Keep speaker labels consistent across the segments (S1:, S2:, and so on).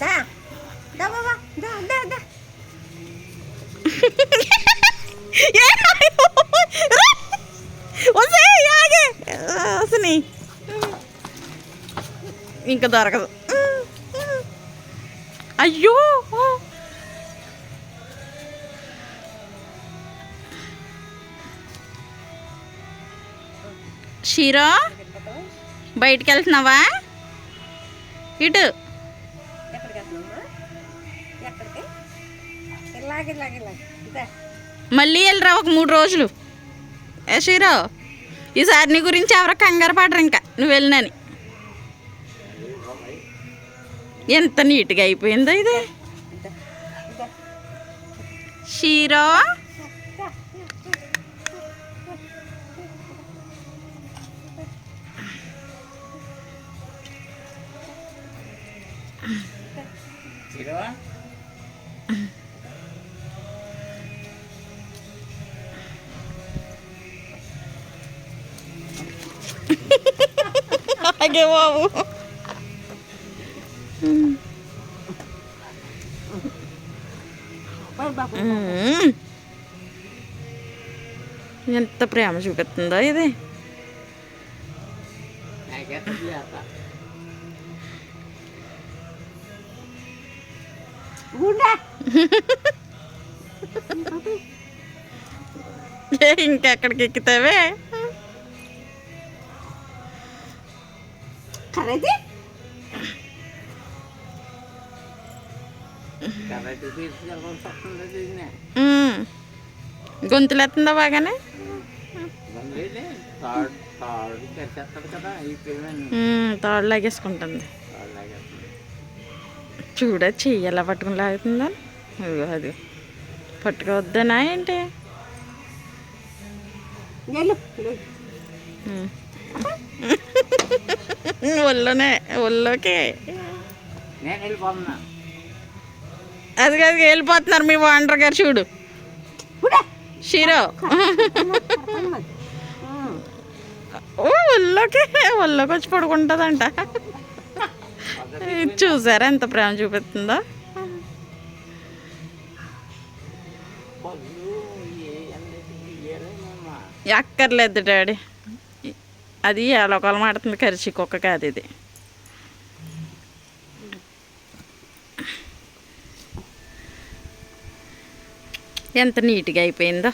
S1: దా. Да, బాబా да, దా దా
S2: వస్తున్నాయి. ఇంకా దొరకదు. అయ్యో. షీరో బయటికి వెళ్తున్నావా? ఇటు. మళ్ళీ వెళ్ళరా ఒక మూడు రోజులు? ఏ షీరో ఈసారి నీ గురించి ఎవరో కంగారు పడరు ఇంకా. నువ్వు వెళ్ళినని. ఎంత నీట్గా అయిపోయిందో ఇది. షీరో అలాగే బాబు
S1: బాయ్ బాబు
S2: మ్మ్. ఎంత ప్రేమ చూపిస్తుందో ఇది
S1: ఉండా
S2: ఏ, ఇంకెక్కడికి ఎక్కుతావే
S1: కర్రది
S2: మ్మ్. గొంతులు ఎత్తుందా బాగానే? తాడు లాగేసుకుంటుంది. చూడ చెయ్యి ఎలా పట్టుకుని లాగుతుందా. అది. పట్టుకోవద్దనా ఏంటి. ఒళ్ళోనే ఒళ్ళోకి. అది కాదు వెళ్ళిపోతున్నారు మీ వాండర్ గారు చూడు. షీరో. ఒళ్ళోకి ఒళ్ళోకి వచ్చి పడుకుంటుందంట. చూసారా ఎంత ప్రేమ చూపిస్తుందో? ఎక్కర్లేదు డాడీ. అది ఏలోకాలు మాడుతుంది కరిచి కుక్క కాదు ఇది. ఎంత నీట్గా అయిపోయిందో.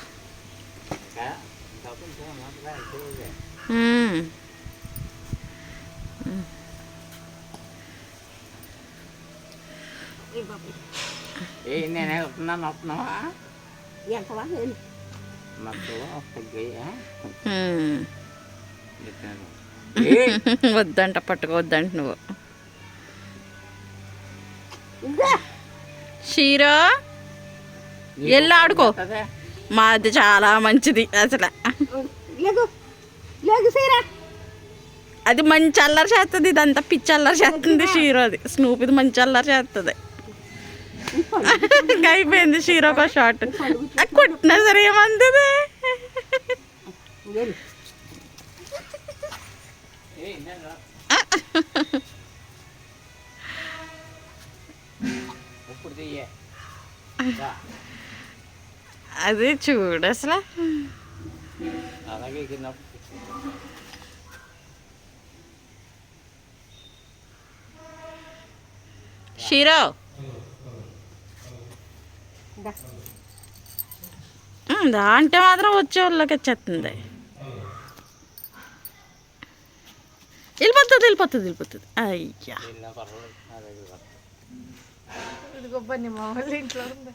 S3: నేను
S2: వద్దంట పట్టుకోవద్దంట నువ్వు. షీరో ఎల్లు ఆడుకో. మాది చాలా మంచిది అసలు.
S1: లేగు లేగు సీరా.
S2: అది మంచి అల్లరి చేస్తుంది ఇదంతా పిచ్చి అల్లరి చేస్తుంది షీరో అది. స్నూప్ ఇది మంచి అల్లరి చేస్తుంది ఇంకా అయిపోయింది షీరో ఒక షార్ట్ కొట్టినా సరే ఏమంది
S1: వెళ్ళు
S2: అది చూడు అసలు.
S3: అలాగే
S2: షీరో
S1: దా.
S2: ఉమ్, దా అంటే మాత్రం వచ్చే వాళ్ళకి వచ్చేస్తుంది. వెళ్ళిపోతుంది వెళ్ళిపోతుంది వెళ్ళిపోతుంది. అయ్యా.
S3: వెళ్ళినా పర్వాలేదు నా దగ్గర వస్తా.
S4: ఇదిగో బన్నీ మా వాళ్ళ ఇంట్లో ఉంది.